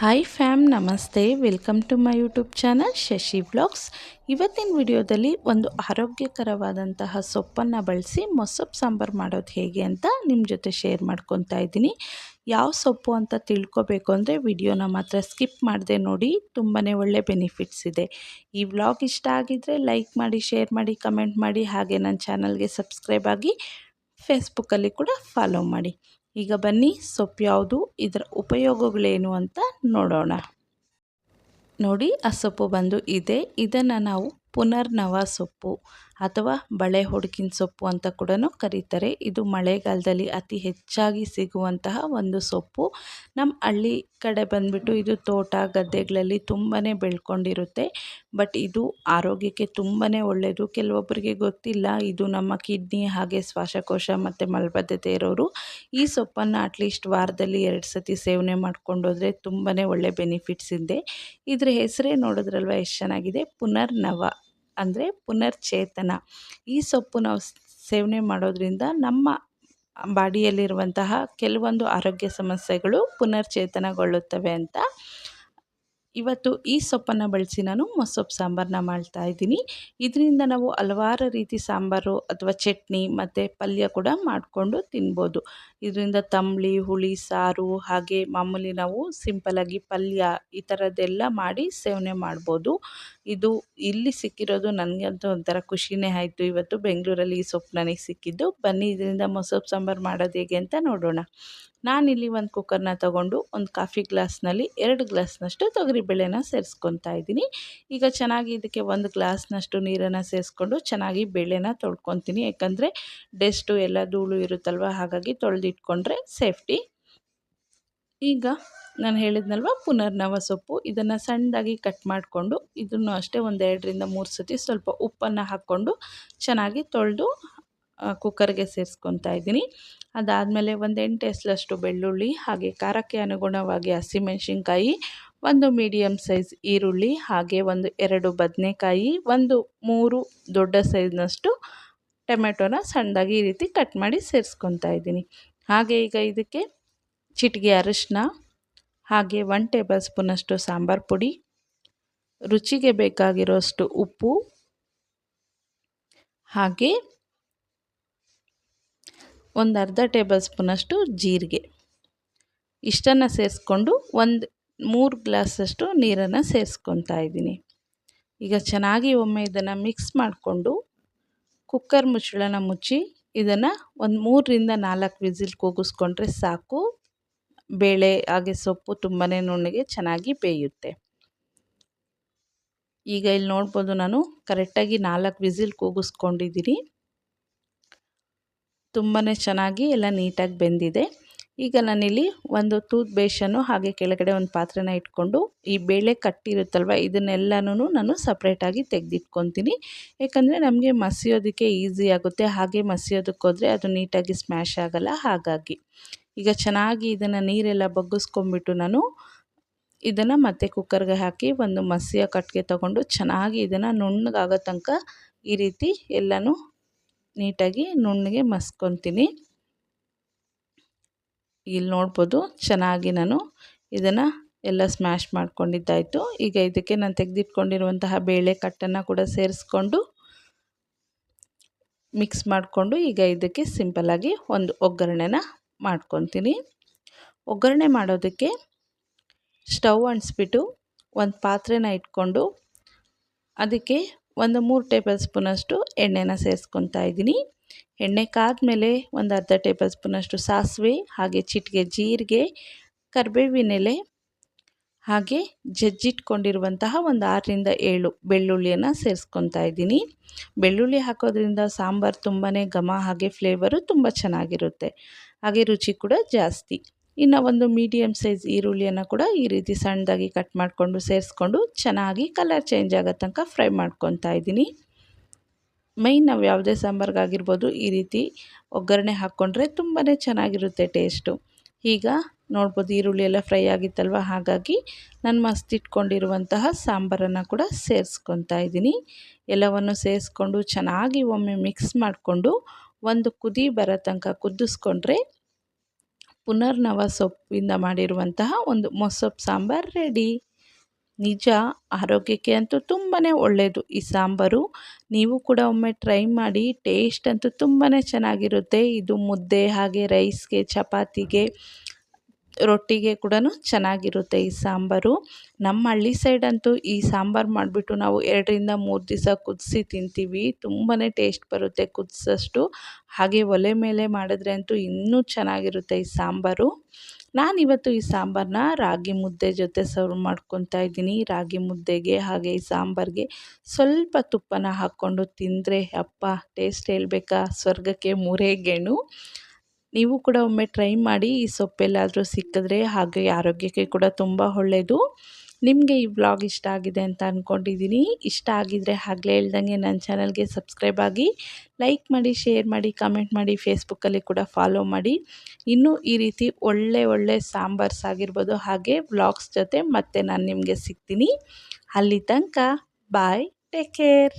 Hi fam ನಮಸ್ತೆ. Welcome to my YouTube channel Shashi blogs ಇವತ್ತಿನ ವಿಡಿಯೋದಲ್ಲಿ ಒಂದು ಆರೋಗ್ಯಕರವಾದಂತಹ ಸೊಪ್ಪನ್ನು ಬಳಸಿ ಮೊಸಪ್ಪು ಸಾಂಬಾರು ಮಾಡೋದು ಹೇಗೆ ಅಂತ ನಿಮ್ಮ ಜೊತೆ ಶೇರ್ ಮಾಡ್ಕೊತಾ ಇದ್ದೀನಿ. ಯಾವ ಸೊಪ್ಪು ಅಂತ ತಿಳ್ಕೊಬೇಕು ಅಂದರೆ ವಿಡಿಯೋನ ಮಾತ್ರ ಸ್ಕಿಪ್ ಮಾಡದೆ ನೋಡಿ ತುಂಬಾ ಒಳ್ಳೆ ಬೆನಿಫಿಟ್ಸ್ ಇದೆ. ಈ ವ್ಲಾಗ್ ಇಷ್ಟ ಆಗಿದ್ದರೆ ಲೈಕ್ ಮಾಡಿ ಶೇರ್ ಮಾಡಿ ಕಮೆಂಟ್ ಮಾಡಿ, ಹಾಗೆ ನನ್ನ ಚಾನಲ್ಗೆ ಸಬ್ಸ್ಕ್ರೈಬ್ ಆಗಿ ಫೇಸ್ಬುಕ್ಕಲ್ಲಿ ಕೂಡ ಫಾಲೋ ಮಾಡಿ. ಈಗ ಬನ್ನಿ ಸೊಪ್ಪು ಯಾವುದು, ಇದರ ಉಪಯೋಗಗಳೇನು ಅಂತ ನೋಡೋಣ. ನೋಡಿ, ಆ ಸೊಪ್ಪು ಬಂದು ಇದೆ. ಇದನ್ನು ನಾವು ಪುನರ್ನವ ಸೊಪ್ಪು ಅಥವಾ ಬಳೆ ಹೊಡ್ಕಿನ ಸೊಪ್ಪು ಅಂತ ಕೂಡ ಕರೀತಾರೆ. ಇದು ಮಳೆಗಾಲದಲ್ಲಿ ಅತಿ ಹೆಚ್ಚಾಗಿ ಸಿಗುವಂತಹ ಒಂದು ಸೊಪ್ಪು. ನಮ್ಮ ಹಳ್ಳಿ ಕಡೆ ಬಂದುಬಿಟ್ಟು ಇದು ತೋಟ ಗದ್ದೆಗಳಲ್ಲಿ ತುಂಬಾ ಬೆಳ್ಕೊಂಡಿರುತ್ತೆ. ಬಟ್ ಇದು ಆರೋಗ್ಯಕ್ಕೆ ತುಂಬಾ ಒಳ್ಳೆಯದು ಕೆಲವೊಬ್ಬರಿಗೆ ಗೊತ್ತಿಲ್ಲ. ಇದು ನಮ್ಮ ಕಿಡ್ನಿ ಹಾಗೆ ಶ್ವಾಸಕೋಶ ಮತ್ತು ಮಲಬದ್ಧತೆ ಇರೋರು ಈ ಸೊಪ್ಪನ್ನು ಅಟ್ಲೀಸ್ಟ್ ವಾರದಲ್ಲಿ ಎರಡು ಸತಿ ಸೇವನೆ ಮಾಡ್ಕೊಂಡೋದ್ರೆ ತುಂಬಾ ಒಳ್ಳೆ ಬೆನಿಫಿಟ್ಸ್ ಇದೆ. ಇದ್ರ ಹೆಸರೇ ನೋಡಿದ್ರಲ್ವ, ಎಷ್ಟು ಚೆನ್ನಾಗಿದೆ? ಪುನರ್ನವ. ಅಂದರೆ ಪುನರ್ಚೇತನ. ಈ ಸೊಪ್ಪು ನಾವು ಸೇವನೆ ಮಾಡೋದ್ರಿಂದ ನಮ್ಮ ಬಾಡಿಯಲ್ಲಿರುವಂತಹ ಕೆಲವೊಂದು ಆರೋಗ್ಯ ಸಮಸ್ಯೆಗಳು ಪುನರ್ಚೇತನಗೊಳ್ಳುತ್ತವೆ ಅಂತ. ಇವತ್ತು ಈ ಸೊಪ್ಪನ್ನು ಬಳಸಿ ನಾನು ಮೊಸೊಪ್ಪು ಸಾಂಬಾರನ್ನ ಮಾಡ್ತಾ ಇದ್ದೀನಿ. ಇದರಿಂದ ನಾವು ಹಲವಾರು ರೀತಿ ಸಾಂಬಾರು ಅಥವಾ ಚಟ್ನಿ ಮತ್ತು ಪಲ್ಯ ಕೂಡ ಮಾಡಿಕೊಂಡು ತಿನ್ಬೋದು. ಇದರಿಂದ ತಂಬಳಿ, ಹುಳಿ, ಸಾರು ಹಾಗೆ ಮಾಮೂಲಿ ನಾವು ಸಿಂಪಲಾಗಿ ಪಲ್ಯ ಈ ಥರದ್ದೆಲ್ಲ ಮಾಡಿ ಸೇವನೆ ಮಾಡ್ಬೋದು. ಇದು ಇಲ್ಲಿ ಸಿಕ್ಕಿರೋದು ನನಗಂತೂ ಒಂಥರ ಖುಷಿನೇ ಆಯಿತು. ಇವತ್ತು ಬೆಂಗಳೂರಲ್ಲಿ ಈ ಸೊಪ್ಪು ನನಗೆ ಸಿಕ್ಕಿದ್ದು. ಬನ್ನಿ, ಇದರಿಂದ ಮೊಸೊಪ್ಪು ಸಾಂಬಾರು ಮಾಡೋದು ಹೇಗೆ ಅಂತ ನೋಡೋಣ. ನಾನಿಲ್ಲಿ ಒಂದು ಕುಕ್ಕರ್ನ ತಗೊಂಡು ಒಂದು ಕಾಫಿ ಗ್ಲಾಸ್ನಲ್ಲಿ ಎರಡು ಗ್ಲಾಸ್ನಷ್ಟು ತೊಗರಿಬೇಳೆನ ಸೇರಿಸ್ಕೊತಾ ಇದ್ದೀನಿ. ಈಗ ಚೆನ್ನಾಗಿ ಇದಕ್ಕೆ ಒಂದು ಗ್ಲಾಸ್ನಷ್ಟು ನೀರನ್ನು ಸೇರಿಸ್ಕೊಂಡು ಚೆನ್ನಾಗಿ ಬೇಳೆನ ತೊಳ್ಕೊತೀನಿ. ಯಾಕಂದರೆ ಡೆಸ್ಟು ಎಲ್ಲ ಧೂಳು ಇರುತ್ತಲ್ವ? ಹಾಗಾಗಿ ತೊಳೆದಿಟ್ಕೊಂಡ್ರೆ ಸೇಫ್ಟಿ. ಈಗ ನಾನು ಹೇಳಿದ್ನಲ್ವ, ಪುನರ್ನವ ಸೊಪ್ಪು. ಇದನ್ನು ಸಣ್ಣದಾಗಿ ಕಟ್ ಮಾಡಿಕೊಂಡು, ಇದನ್ನು ಅಷ್ಟೇ ಒಂದು ಎರಡರಿಂದ ಮೂರು ಸತಿ ಸ್ವಲ್ಪ ಉಪ್ಪನ್ನು ಹಾಕ್ಕೊಂಡು ಚೆನ್ನಾಗಿ ತೊಳೆದು ಕುಕ್ಕರ್ಗೆ ಸೇರಿಸ್ಕೊತಾ ಇದ್ದೀನಿ. ಅದಾದಮೇಲೆ ಒಂದು ಎಂಟು ಎಸ್ಲಷ್ಟು ಬೆಳ್ಳುಳ್ಳಿ, ಹಾಗೆ ಖಾರಕ್ಕೆ ಅನುಗುಣವಾಗಿ ಹಸಿಮೆಣಸಿನ್ಕಾಯಿ ಒಂದು ಮೀಡಿಯಮ್ ಸೈಜ್ ಈರುಳ್ಳಿ, ಹಾಗೆ ಒಂದು ಎರಡು ಬದನೆಕಾಯಿ, ಒಂದು ಮೂರು ದೊಡ್ಡ ಸೈಜ್ನಷ್ಟು ಟೊಮೆಟೊನ ಸಣ್ಣದಾಗಿ ಈ ರೀತಿ ಕಟ್ ಮಾಡಿ ಸೇರಿಸ್ಕೊತಾ ಇದ್ದೀನಿ. ಹಾಗೆ ಈಗ ಇದಕ್ಕೆ ಚಿಟಿಗೆ ಅರಿಶಿನ ಹಾಗೆ ಒನ್ ಟೇಬಲ್ ಸ್ಪೂನಷ್ಟು ಸಾಂಬಾರು ಪುಡಿ, ರುಚಿಗೆ ಬೇಕಾಗಿರೋಷ್ಟು ಉಪ್ಪು, ಹಾಗೆ ಒಂದು ಅರ್ಧ ಟೇಬಲ್ ಸ್ಪೂನಷ್ಟು ಜೀರಿಗೆ. ಇಷ್ಟನ್ನು ಸೇರಿಸ್ಕೊಂಡು ಒಂದು ಮೂರು ಗ್ಲಾಸಷ್ಟು ನೀರನ್ನು ಸೇರಿಸ್ಕೊತಾ ಇದ್ದೀನಿ. ಈಗ ಚೆನ್ನಾಗಿ ಒಮ್ಮೆ ಇದನ್ನು ಮಿಕ್ಸ್ ಮಾಡಿಕೊಂಡು ಕುಕ್ಕರ್ ಮುಚ್ಚಳನ ಮುಚ್ಚಿ ಇದನ್ನು ಒಂದು ಮೂರರಿಂದ ನಾಲ್ಕು ವಿಸಿಲ್ ಕೂಗಿಸ್ಕೊಂಡ್ರೆ ಸಾಕು. ಬೇಳೆ, ಹಾಗೆ ಸೊಪ್ಪು ತುಂಬಾ ನುಣ್ಣಗೆ ಚೆನ್ನಾಗಿ ಬೇಯುತ್ತೆ. ಈಗ ಇಲ್ಲಿ ನೋಡ್ಬೋದು ನಾನು ಕರೆಕ್ಟಾಗಿ ನಾಲ್ಕು ವಿಸಿಲ್ ಕೂಗಿಸ್ಕೊಂಡಿದ್ದೀನಿ ತುಂಬಾ ಚೆನ್ನಾಗಿ ಎಲ್ಲ ನೀಟಾಗಿ ಬೆಂದಿದೆ. ಈಗ ನಾನಿಲ್ಲಿ ಒಂದು ತೂತ್ ಬೇಷನ್ನು ಹಾಗೆ ಕೆಳಗಡೆ ಒಂದು ಪಾತ್ರೆನ ಇಟ್ಕೊಂಡು ಈ ಬೇಳೆ ಕಟ್ಟಿರುತ್ತಲ್ವ ಇದನ್ನೆಲ್ಲನೂ ನಾನು ಸಪ್ರೇಟಾಗಿ ತೆಗೆದಿಟ್ಕೊತೀನಿ. ಯಾಕಂದರೆ ನಮಗೆ ಮಸಿಯೋದಕ್ಕೆ ಈಸಿ ಆಗುತ್ತೆ, ಹಾಗೆ ಮಸಿಯೋದಕ್ಕೋದ್ರೆ ಅದು ನೀಟಾಗಿ ಸ್ಮ್ಯಾಶ್ ಆಗೋಲ್ಲ, ಹಾಗಾಗಿ. ಈಗ ಚೆನ್ನಾಗಿ ಇದನ್ನು ನೀರೆಲ್ಲ ಬಗ್ಗಿಸ್ಕೊಂಬಿಟ್ಟು ನಾನು ಇದನ್ನು ಮತ್ತೆ ಕುಕ್ಕರ್ಗೆ ಹಾಕಿ ಒಂದು ಮಸಿಯ ಕಟ್ಟಿಗೆ ತಗೊಂಡು ಚೆನ್ನಾಗಿ ಇದನ್ನು ನುಣ್ಣಗಾಗೋ ತನಕ ಈ ರೀತಿ ಎಲ್ಲನೂ ನೀಟಾಗಿ ನುಣ್ಣಗೆ ಮಸ್ಕೊತೀನಿ. ಇಲ್ಲಿ ನೋಡ್ಬೋದು ಚೆನ್ನಾಗಿ ನಾನು ಇದನ್ನು ಎಲ್ಲ ಸ್ಮ್ಯಾಶ್ ಮಾಡ್ಕೊಂಡಿದ್ದಾಯಿತು. ಈಗ ಇದಕ್ಕೆ ನಾನು ತೆಗೆದಿಟ್ಕೊಂಡಿರುವಂತಹ ಬೇಳೆ ಕಟ್ಟನ್ನು ಕೂಡ ಸೇರಿಸ್ಕೊಂಡು ಮಿಕ್ಸ್ ಮಾಡಿಕೊಂಡು ಈಗ ಇದಕ್ಕೆ ಸಿಂಪಲ್ಲಾಗಿ ಒಂದು ಒಗ್ಗರಣೆನ ಮಾಡ್ಕೊತೀನಿ. ಒಗ್ಗರಣೆ ಮಾಡೋದಕ್ಕೆ ಸ್ಟವ್ ಅಂಟಿಸ್ಬಿಟ್ಟು ಒಂದು ಪಾತ್ರೆನ ಇಟ್ಕೊಂಡು ಅದಕ್ಕೆ ಒಂದು ಮೂರು ಟೇಬಲ್ ಸ್ಪೂನಷ್ಟು ಎಣ್ಣೆನ ಸೇರಿಸ್ಕೊತಾ ಇದ್ದೀನಿ. ಎಣ್ಣೆ ಕಾದ್ಮೇಲೆ ಒಂದು ಅರ್ಧ ಟೇಬಲ್ ಸ್ಪೂನಷ್ಟು ಸಾಸಿವೆ, ಹಾಗೆ ಚಿಟಿಕೆ ಜೀರಿಗೆ ಕರಿಬೇವಿನೆಲೆ ಹಾಗೆ ಜಜ್ಜಿಟ್ಕೊಂಡಿರುವಂತಹ ಒಂದು ಆರರಿಂದ ಏಳು ಬೆಳ್ಳುಳ್ಳಿಯನ್ನು ಸೇರಿಸ್ಕೊತಾ ಇದ್ದೀನಿ. ಬೆಳ್ಳುಳ್ಳಿ ಹಾಕೋದ್ರಿಂದ ಸಾಂಬಾರು ತುಂಬಾ ಘಮ, ಹಾಗೆ ಫ್ಲೇವರು ತುಂಬ ಚೆನ್ನಾಗಿರುತ್ತೆ. ಹಾಗೆ ರುಚಿ ಕೂಡ ಜಾಸ್ತಿ. ಇನ್ನು ಒಂದು ಮೀಡಿಯಮ್ ಸೈಜ್ ಈರುಳ್ಳಿಯನ್ನು ಕೂಡ ಈ ರೀತಿ ಸಣ್ಣದಾಗಿ ಕಟ್ ಮಾಡಿಕೊಂಡು ಸೇರಿಸ್ಕೊಂಡು ಚೆನ್ನಾಗಿ ಕಲರ್ ಚೇಂಜ್ ಆಗೋ ತನಕ ಫ್ರೈ ಮಾಡ್ಕೊತಾ ಇದ್ದೀನಿ. ಮೈನ್ ನಾವು ಯಾವುದೇ ಸಾಂಬಾರ್ಗಾಗಿರ್ಬೋದು ಈ ರೀತಿ ಒಗ್ಗರಣೆ ಹಾಕ್ಕೊಂಡ್ರೆ ತುಂಬಾ ಚೆನ್ನಾಗಿರುತ್ತೆ ಟೇಸ್ಟು. ಈಗ ನೋಡ್ಬೋದು ಈರುಳ್ಳಿ ಎಲ್ಲ ಫ್ರೈ ಆಗಿತ್ತಲ್ವ? ಹಾಗಾಗಿ ನಾನು ಮಸ್ತಿಟ್ಕೊಂಡಿರುವಂತಹ ಸಾಂಬಾರನ್ನು ಕೂಡ ಸೇರಿಸ್ಕೊತಾ ಇದ್ದೀನಿ. ಎಲ್ಲವನ್ನು ಸೇರಿಸ್ಕೊಂಡು ಚೆನ್ನಾಗಿ ಒಮ್ಮೆ ಮಿಕ್ಸ್ ಮಾಡಿಕೊಂಡು ಒಂದು ಕುದಿ ಬರೋ ತನಕ ಕುದಿಸ್ಕೊಂಡ್ರೆ ಪುನರ್ನವ ಸೊಪ್ಪಿಂದ ಮಾಡಿರುವಂತಹ ಒಂದು ಮೊಸೊಪ್ಪು ಸಾಂಬಾರು ರೆಡಿ ನಿಜ, ಆರೋಗ್ಯಕ್ಕೆ ಅಂತೂ ತುಂಬಾ ಒಳ್ಳೆಯದು ಈ ಸಾಂಬಾರು ನೀವು ಕೂಡ ಒಮ್ಮೆ ಟ್ರೈ ಮಾಡಿ, ಟೇಸ್ಟ್ ಅಂತೂ ತುಂಬಾ ಚೆನ್ನಾಗಿರುತ್ತೆ. ಇದು ಮುದ್ದೆ, ಹಾಗೆ ರೈಸ್ಗೆ, ಚಪಾತಿಗೆ, ರೊಟ್ಟಿಗೆ ಕೂಡ ಚೆನ್ನಾಗಿರುತ್ತೆ ಈ ಸಾಂಬಾರು. ನಮ್ಮ ಹಳ್ಳಿ ಸೈಡ್ ಅಂತೂ ಈ ಸಾಂಬಾರು ಮಾಡಿಬಿಟ್ಟು ನಾವು ಎರಡರಿಂದ ಮೂರು ದಿವಸ ಕುದಿಸಿ ತಿಂತೀವಿ. ತುಂಬಾ ಟೇಸ್ಟ್ ಬರುತ್ತೆ ಕುದಿಸೋಷ್ಟು. ಹಾಗೆ ಒಲೆ ಮೇಲೆ ಮಾಡಿದ್ರೆ ಅಂತೂ ಇನ್ನೂ ಚೆನ್ನಾಗಿರುತ್ತೆ ಈ ಸಾಂಬಾರು. ನಾನಿವತ್ತು ಈ ಸಾಂಬಾರನ್ನ ರಾಗಿ ಮುದ್ದೆ ಜೊತೆ ಸರ್ವ್ ಮಾಡ್ಕೊತಾ ಇದ್ದೀನಿ. ರಾಗಿ ಮುದ್ದೆಗೆ ಹಾಗೆ ಈ ಸಾಂಬಾರಿಗೆ ಸ್ವಲ್ಪ ತುಪ್ಪನ ಹಾಕ್ಕೊಂಡು ತಿಂದರೆ ಅಪ್ಪ, ಟೇಸ್ಟ್ ಹೇಳಬೇಕಾ? ಸ್ವರ್ಗಕ್ಕೆ ಮೂರೇ ಗೇಣು. ನೀವು ಕೂಡ ಒಮ್ಮೆ ಟ್ರೈ ಮಾಡಿ. ಈ ಸೊಪ್ಪೆಲ್ಲಾದರೂ ಸಿಕ್ಕಿದ್ರೆ ಹಾಗೆ ಆರೋಗ್ಯಕ್ಕೆ ಕೂಡ ತುಂಬ ಒಳ್ಳೆಯದು ನಿಮಗೆ ಈ ವ್ಲಾಗ್ ಇಷ್ಟ ಆಗಿದೆ ಅಂತ ಅಂದ್ಕೊಂಡಿದ್ದೀನಿ ಇಷ್ಟ ಆಗಿದರೆ ಆಗಲೇ ಹೇಳ್ದಂಗೆ ನನ್ನ ಚಾನಲ್ಗೆ ಸಬ್ಸ್ಕ್ರೈಬ್ ಆಗಿ ಲೈಕ್ ಮಾಡಿ, ಶೇರ್ ಮಾಡಿ, ಕಮೆಂಟ್ ಮಾಡಿ, ಫೇಸ್ಬುಕ್ಕಲ್ಲಿ ಕೂಡ ಫಾಲೋ ಮಾಡಿ. ಇನ್ನೂ ಈ ರೀತಿ ಒಳ್ಳೆ ಒಳ್ಳೆ ಸಾಂಬಾರ್ಸ್ ಆಗಿರ್ಬೋದು ಹಾಗೆ ವ್ಲಾಗ್ಸ್ ಜೊತೆ ಮತ್ತೆ ನಾನು ನಿಮಗೆ ಸಿಗ್ತೀನಿ. ಅಲ್ಲಿ ತನಕ ಬಾಯ್, ಟೇಕ್ ಕೇರ್.